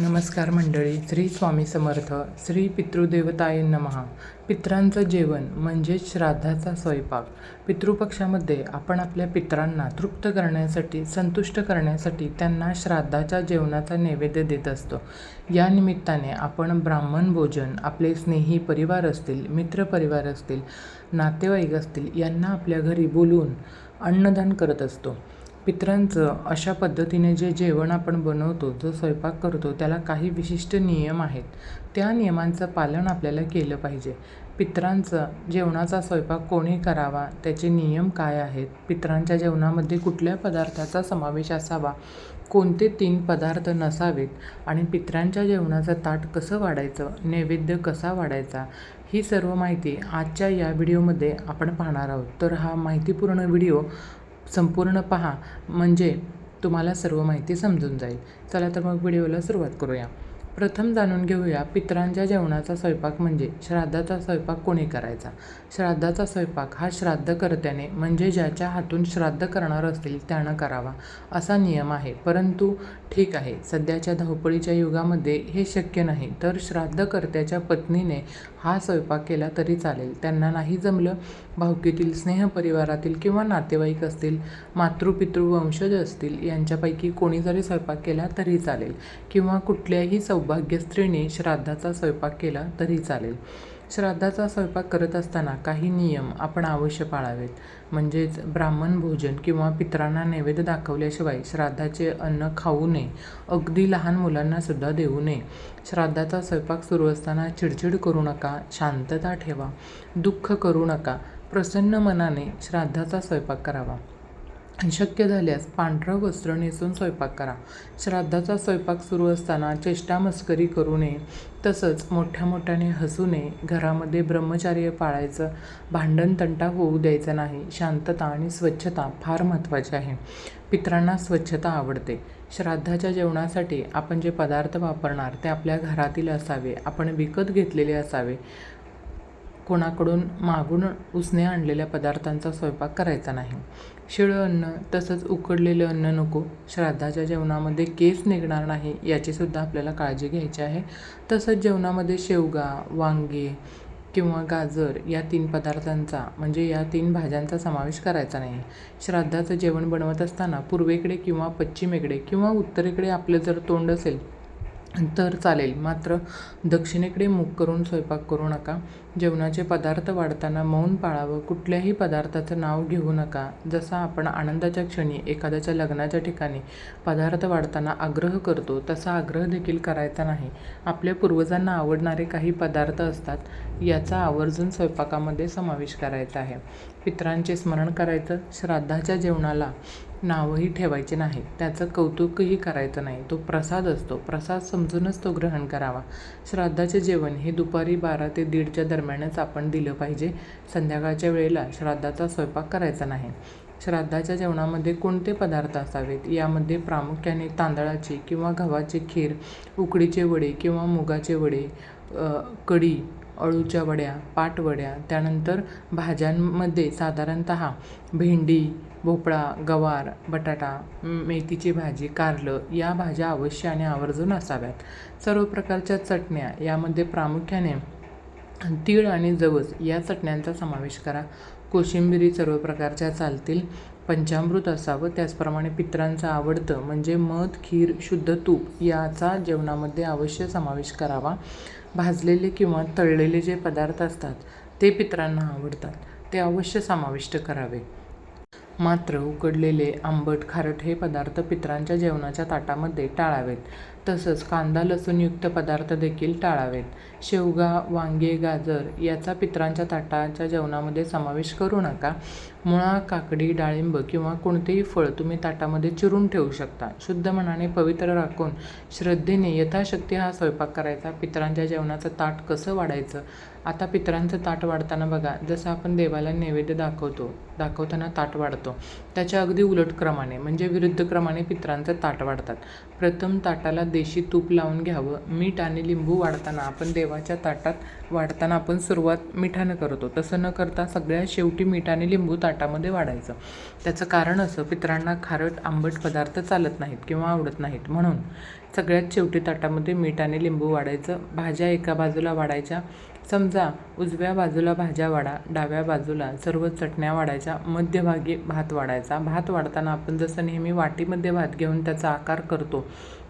नमस्कार मंडळी श्री स्वामी समर्थ श्री पितृदेवताय नमहा. पित्रांचं जेवण म्हणजेच श्राद्धाचा स्वयंपाक. पितृपक्षामध्ये आपण आपल्या पित्रांना तृप्त करण्यासाठी संतुष्ट करण्यासाठी त्यांना श्राद्धाच्या जेवणाचा नैवेद्य देत असतो. या निमित्ताने आपण ब्राह्मण भोजन आपले स्नेही परिवार असतील मित्रपरिवार असतील नातेवाईक असतील यांना आपल्या घरी बोलवून अन्नदान करत असतो. पित्रांचं अशा पद्धतीने जे जेवण आपण बनवतो जो स्वयंपाक करतो त्याला काही विशिष्ट नियम आहेत. त्या नियमांचं पालन आपल्याला केलं पाहिजे. पित्रांचं जेवणाचा स्वयंपाक कोणी करावा? त्याचे नियम काय आहेत? पित्रांच्या जेवणामध्ये कुठल्या पदार्थाचा समावेश असावा? कोणते तीन पदार्थ नसावेत? आणि पित्रांच्या जेवणाचं ताट कसं वाढायचं? नैवेद्य कसा वाढायचा? ही सर्व माहिती आजच्या या व्हिडिओमध्ये आपण पाहणार आहोत. तर हा माहितीपूर्ण व्हिडिओ संपूर्ण पहा. म्हणजे तुम्हाला सर्व माहिती समजून जाईल. चला तर मग व्हिडिओला सुरुवात करूया. प्रथम जाणून घेऊया पितरांच्या जेवणाचा स्वयंपाक म्हणजे श्राद्धाचा स्वयंपाक कोणी करायचा? श्राद्धाचा स्वयंपाक हा श्राद्धकर्त्याने म्हणजे ज्याच्या हातून श्राद्ध करणार असतील त्यानं करावा असा नियम आहे. परंतु ठीक आहे सध्याच्या धावपळीच्या युगामध्ये हे शक्य नाही. तर श्राद्धकर्त्याच्या पत्नीने हा स्वयंपाक केला तरी चालेल. त्यांना नाही जमलं भावकीतील स्नेहपरिवारातील किंवा नातेवाईक असतील मातृपितृ वंशज असतील यांच्यापैकी कोणी जरी स्वयंपाक केला तरी चालेल. किंवा कुठल्याही सौ स्त्रीने श्राद्धाचा स्वयंपाक केला तरी चालेल. श्राद्धाचा स्वयंपाक करत असताना काही नियम आपण अवश्य पाळावेत. म्हणजेच ब्राह्मण भोजन किंवा पितरांना नैवेद्य दाखवल्याशिवाय श्राद्धाचे अन्न खाऊ नये. अगदी लहान मुलांनासुद्धा देऊ नये. श्राद्धाचा स्वयंपाक सुरू असताना चिडचिड करू नका शांतता ठेवा दुःख करू नका प्रसन्न मनाने श्राद्धाचा स्वयंपाक करावा. शक्य झाल्यास पांढरं वस्त्र नेसून स्वयंपाक करा. श्राद्धाचा स्वयंपाक सुरू असताना चेष्टा मस्करी करू नये. तसंच मोठ्या मोठ्याने हसू नये. घरामध्ये ब्रह्मचार्य पाळायचं भांडण तंटा होऊ द्यायचं नाही. शांतता आणि स्वच्छता फार महत्त्वाची आहे. पित्रांना स्वच्छता आवडते. श्राद्धाच्या जेवणासाठी आपण जे पदार्थ वापरणार ते आपल्या घरातील असावे. आपण विकत घेतलेले असावे. कोणाकडून मागून उसने आणलेल्या पदार्थांचा स्वयंपाक करायचा नाही. शिळं अन्न तसंच उकडलेलं अन्न नको. श्राद्धाच्या जेवणामध्ये केस निघणार नाही याचीसुद्धा आपल्याला काळजी घ्यायची आहे. तसंच जेवणामध्ये शेवगा वांगे किंवा गाजर या तीन पदार्थांचा म्हणजे या तीन भाज्यांचा समावेश करायचा नाही. श्राद्धाचं जेवण बनवत असताना पूर्वेकडे किंवा पश्चिमेकडे किंवा उत्तरेकडे आपलं जर तोंड असेल तर चालेल. मात्र दक्षिणेकडे मुख करून स्वयंपाक करू नका. जेवणाचे पदार्थ वाढताना मौन पाळावं. कुठल्याही पदार्थाचं नाव घेऊ नका. जसा आपण आनंदाच्या क्षणी एखाद्याच्या लग्नाच्या ठिकाणी पदार्थ वाढताना आग्रह करतो तसा आग्रह देखील करायचा नाही. आपल्या पूर्वजांना आवडणारे काही पदार्थ असतात याचा आवर्जून स्वयंपाकामध्ये समावेश करायचा आहे. पित्रांचे स्मरण करायचं. श्राद्धाच्या जेवणाला नावही ठेवायचे नाही. त्याचं कौतुकही करायचं नाही. तो प्रसाद असतो. प्रसाद समजूनच तो ग्रहण करावा. श्राद्धाचे जेवण हे दुपारी बारा ते दीडच्या दरम्यानच आपण दिलं पाहिजे. संध्याकाळच्या वेळेला श्राद्धाचा स्वयंपाक करायचा नाही. श्राद्धाच्या जेवणामध्ये कोणते पदार्थ असावेत? यामध्ये प्रामुख्याने तांदळाची किंवा गव्हाची खीर उकडीचे वडे किंवा मुगाचे वडे कढी अळूच्या वड्या पाटवड्या त्यानंतर भाज्यांमध्ये साधारणत भेंडी भोपळा गवार बटाटा मेथीची भाजी कारलं या भाज्या अवश्य आणि आवर्जून असाव्यात. सर्व प्रकारच्या चटण्या यामध्ये प्रामुख्याने तीळ आणि जवस या चटण्यांचा समावेश करा. कोशिंबिरी सर्व प्रकारच्या चालतील. पंचामृत असावं. त्याचप्रमाणे पित्रांचं आवडतं म्हणजे मध खीर शुद्ध तूप याचा जेवणामध्ये अवश्य समावेश करावा. भाजलेले किंवा तळलेले जे पदार्थ असतात ते पित्रांना आवडतात. ते अवश्य समाविष्ट करावे. मात्र उकडलेले आंबट खारट हे पदार्थ पित्रांच्या जेवणाच्या ताटामध्ये टाळावेत. तसंच कांदा लसूणयुक्त पदार्थ देखील टाळावेत. शेवगा वांगे गाजर याचा पित्रांच्या ताटाच्या जेवणामध्ये समावेश करू नका. मुळा काकडी डाळिंब किंवा कोणतेही फळ तुम्ही ताटामध्ये चिरून ठेवू शकता. शुद्ध मनाने पवित्र राखून श्रद्धेने यथाशक्ती हा स्वयंपाक करायचा. पितरांच्या जेवणाचं ताट कसं वाढायचं? आता पितरांचं ताट वाढताना बघा. जसं आपण देवाला नैवेद्य दाखवतो दाखवताना ताट वाढतो. त्याच्या अगदी उलट क्रमाने म्हणजे विरुद्ध क्रमाने पितरांचं ताट वाढतात. प्रथम ताटाला देशी तूप लावून घ्यावं. मीठ आणि लिंबू वाढताना आपण देवाच्या ताटात वाढताना आपण सुरुवात मिठानं करतो. तसं न करता सगळ्यात शेवटी मीठ आणि लिंबू ताट ताटामध्ये वाढायचं. त्याचं कारण असं पितरांना खारट आंबट पदार्थ चालत नाहीत किंवा आवडत नाहीत. म्हणून सगळ्यात शेवटी ताटामध्ये मीठ आणि लिंबू वाढायचं. भाज्या एका बाजूला वाढायच्या. समजा उजव्या बाजूला भाज्या वाढा डाव्या बाजूला सर्व चटण्या वाढायच्या. मध्यभागी भात वाढायचा. भात वाढताना आपण जसं नेहमी वाटीमध्ये भात घेऊन त्याचा आकार करतो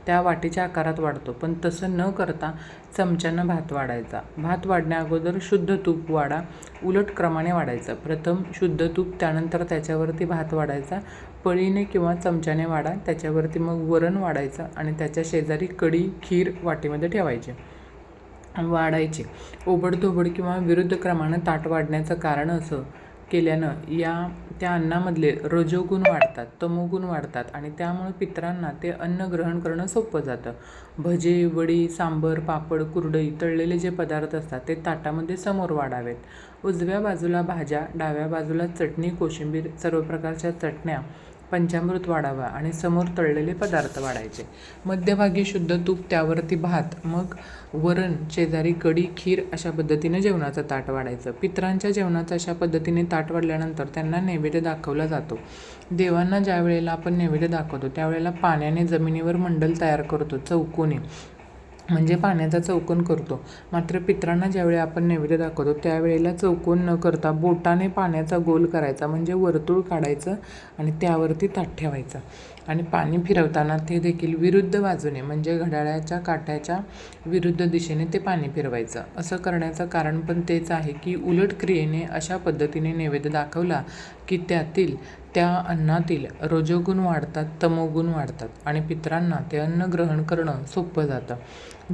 त्या वाटीच्या आकारात वाढतो. पण तसं न करता चमच्यानं भात वाढायचा. भात वाढण्याअगोदर शुद्ध तूप वाढा उलट क्रमाने वाढायचं. प्रथम शुद्ध तूप त्यानंतर त्याच्यावरती भात वाढायचा. पळीने किंवा चमच्याने वाढा त्याच्यावरती मग वरण वाढायचं आणि त्याच्या शेजारी कढी खीर वाटीमध्ये ठेवायची. वाढायचे. ओबडधोबड किंवा विरुद्ध क्रमानं ताट वाढण्याचं कारण असं केल्यानं या त्या अन्नामधले रजोगुण वाढतात तमोगुण वाढतात आणि त्यामुळे पितरांना ते अन्न ग्रहण करणं सोपं जातं. भजे वडी सांबर पापड कुरडई तळलेले जे पदार्थ असतात ते ताटामध्ये समोर वाढावेत. उजव्या बाजूला भाज्या डाव्या बाजूला चटणी कोशिंबीर सर्व प्रकारच्या चटण्या पंचामृत वाढावा आणि समोर तळलेले पदार्थ वाढायचे. मध्यभागी शुद्ध तूप त्यावरती भात मग वरण शेजारी कढी खीर अशा पद्धतीने जेवणाचं ताट वाढायचं. पितरांच्या जेवणाचं अशा पद्धतीने ताट वाढल्यानंतर त्यांना नैवेद्य दाखवला जातो. देवांना ज्या वेळेला आपण नैवेद्य दाखवतो त्यावेळेला पाण्याने जमिनीवर मंडल तयार करतो चौकोनी. म्हणजे पाण्याचा चौकोन करतो. मात्र पितरांना ज्यावेळी आपण नैवेद्य दाखवतो त्यावेळेला चौकोन न करता बोटाने पाण्याचा गोल करायचा म्हणजे वर्तुळ काढायचं आणि त्यावरती ताट ठेवायचं. आणि पाणी फिरवताना ते देखील विरुद्ध बाजूने म्हणजे घड्याळाच्या काट्याच्या विरुद्ध दिशेने ते पाणी फिरवायचं. असं करण्याचं कारण पण तेच आहे की उलट क्रियेने अशा पद्धतीने नैवेद्य दाखवला की त्यातील त्या अन्नातील रजोगुण वाढतात तमोगुण वाढतात आणि पितरांना ते अन्न ग्रहण करणं सोपं जातं.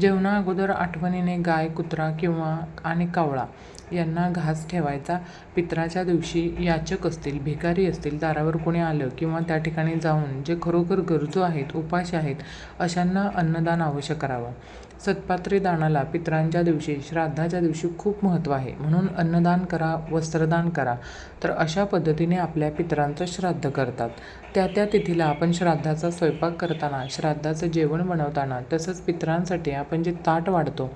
जेवणा अगोदर आठवणीने गाय कुत्रा किंवा आणि कावळा यांना घास ठेवायचा. पित्राच्या दिवशी याचक असतील भिकारी असतील दारावर कोणी आलं किंवा त्या ठिकाणी जाऊन जे खरोखर गरजू आहेत उपाशी आहेत अशांना अन्नदान अवश्य करावं. सत्पात्री दानाला पित्रांच्या दिवशी श्राद्धाच्या दिवशी खूप महत्त्व आहे. म्हणून अन्नदान करा वस्त्रदान करा. तर अशा पद्धतीने आपल्या पितरांचं श्राद्ध करतात. त्या त्या तिथीला आपण श्राद्धाचा स्वयंपाक करताना श्राद्धाचं जेवण बनवताना तसंच पितरांसाठी आपण जे ताट वाढतो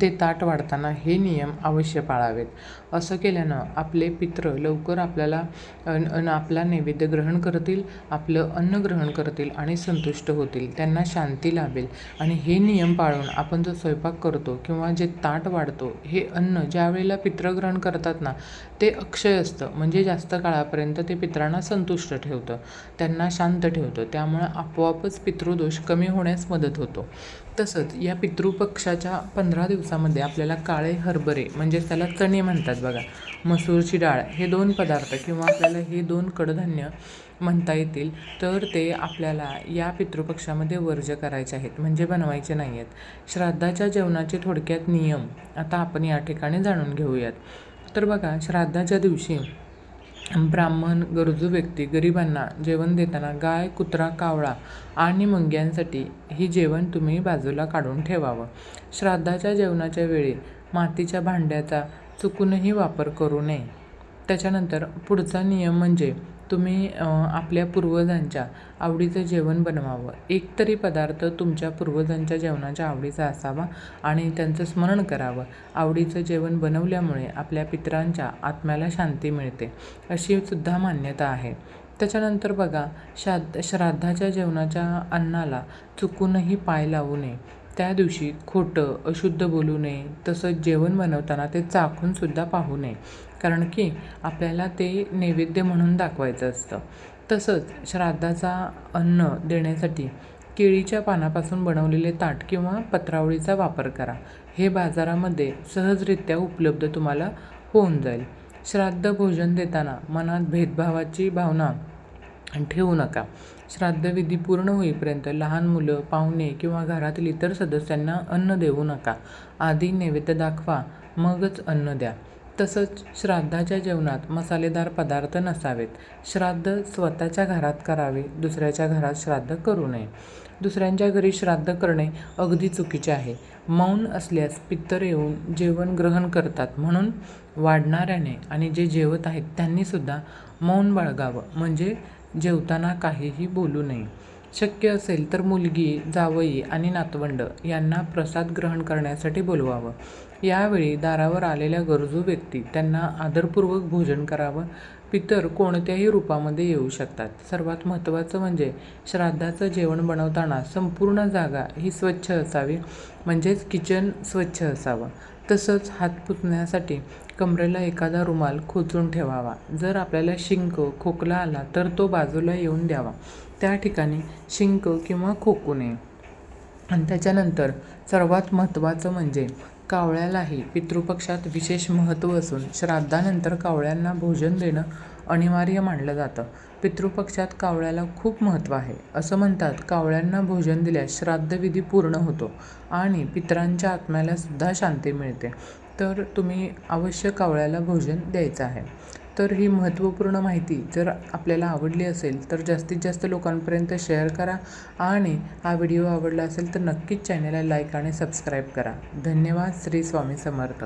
ते ताट वाढताना हे नियम अवश्य पाळावेत. असं केल्यानं आपले पित्र लवकर आपल्याला अन आपला नैवेद्य ग्रहण करतील आपलं अन्न ग्रहण करतील आणि संतुष्ट होतील त्यांना शांती लाभेल. आणि हे नियम पाळून आपण जो स्वयंपाक करतो किंवा जे ताट वाढतो हे अन्न ज्या वेळेला पित्रग्रहण करतात ना ते अक्षय असतं. म्हणजे जास्त काळापर्यंत ते पित्रांना संतुष्ट ठेवतं. त्यांना शांत ठेवतं. त्यामुळे आपोआपच पितृदोष कमी होण्यास मदत होतो. तसंच या पितृपक्षाच्या पंधरा दिवसामध्ये आपल्याला काळे हरभरे म्हणजेच त्याला चणे म्हणतात बघा मसूरची डाळ हे दोन पदार्थ किंवा आपल्याला हे दोन कडधान्य म्हणता येतील तर ते आपल्याला या पितृपक्षामध्ये वर्ज करायचे आहेत म्हणजे बनवायचे नाही आहेत. श्राद्धाच्या जेवणाचे थोडक्यात नियम आता आपण या ठिकाणी जाणून घेऊयात. तर बघा श्राद्धाच्या दिवशी ब्राह्मण गरजू व्यक्ती गरिबांना जेवण देताना गाय कुत्रा कावळा आणि मुंग्यांसाठी ही जेवण तुम्ही बाजूला काढून ठेवावं. श्राद्धाच्या जेवणाच्या वेळी मातीच्या भांड्याचा चुकूनही वापर करू नये. त्याच्यानंतर पुढचा नियम म्हणजे तुम्ही आपल्या पूर्वजांच्या आवडीचं जेवण बनवावं. एक तरी पदार्थ तुमच्या पूर्वजांच्या जेवणाच्या आवडीचा असावा आणि त्यांचं स्मरण करावं. आवडीचं जेवण बनवल्यामुळे आपल्या पितरांच्या आत्म्याला शांती मिळते अशी सुद्धा मान्यता आहे. त्याच्यानंतर बघा श्राद्ध श्राद्धाच्या जेवणाच्या अन्नाला चुकूनही पाय लावू नये. त्या दिवशी खोटं अशुद्ध बोलू नये. तसंच जेवण बनवताना ते चाखूनसुद्धा पाहू नये. कारण की आपल्याला ते नैवेद्य म्हणून दाखवायचं असतं. तसंच श्राद्धाचा अन्न देण्यासाठी केळीच्या पानापासून बनवलेले ताट किंवा पत्रावळीचा वापर करा. हे बाजारामध्ये सहजरित्या उपलब्ध तुम्हाला होऊन जाईल. श्राद्ध भोजन देताना मनात भेदभावाची भावना ठेवू नका. श्राद्धविधी पूर्ण होईपर्यंत लहान मुलं पाहुणे किंवा घरातील इतर सदस्यांना अन्न देऊ नका. आधी नैवेद्य दाखवा मगच अन्न द्या. तसंच श्राद्धाच्या जेवणात मसालेदार पदार्थ नसावेत. श्राद्ध स्वतःच्या घरात करावे दुसऱ्याच्या घरात श्राद्ध करू नये. दुसऱ्यांच्या घरी श्राद्ध करणे अगदी चुकीचे आहे. मौन असल्यास पित्तर येऊन जेवण ग्रहण करतात म्हणून वाढणाऱ्याने आणि जे जेवत आहेत त्यांनीसुद्धा मौन बाळगावं म्हणजे जेवताना काहीही बोलू नये. शक्य असेल तर मुलगी जावई आणि नातवंड यांना प्रसाद ग्रहण करण्यासाठी बोलवावं. यावेळी दारावर आलेल्या गरजू व्यक्ती त्यांना आदरपूर्वक भोजन करावं. पितर कोणत्याही रूपामध्ये येऊ शकतात. सर्वात महत्त्वाचं म्हणजे श्राद्धाचं जेवण बनवताना संपूर्ण जागा ही स्वच्छ असावी. म्हणजेच किचन स्वच्छ असावं. तसंच हात पुसण्यासाठी कमरेला एखादा रुमाल खोचून ठेवावा. जर आपल्याला शिंक खोकला आला तर तो बाजूला येऊन द्यावा. त्या ठिकाणी शिंक किंवा खोकू नये. आणि त्याच्यानंतर सर्वात महत्त्वाचं म्हणजे कावळ्यालाही पितृपक्षात विशेष महत्त्व असून श्राद्धानंतर कावळ्यांना भोजन देणं अनिवार्य मानलं जातं. पितृपक्षात कावळ्याला खूप महत्त्व आहे. असं म्हणतात कावळ्यांना भोजन दिल्यास श्राद्धविधी पूर्ण होतो आणि पितरांच्या आत्म्याला सुद्धा शांती मिळते. तर तुम्ही अवश्य कावळ्याला भोजन द्यायचं आहे. तर ही महत्त्वपूर्ण माहिती जर आपल्याला आवडली असेल तर जास्तीत जास्त लोकांपर्यंत शेअर करा आणि हा व्हिडिओ आवडला असेल तर नक्कीच चॅनलला लाईक आणि सबस्क्राईब करा. धन्यवाद. श्री स्वामी समर्थ.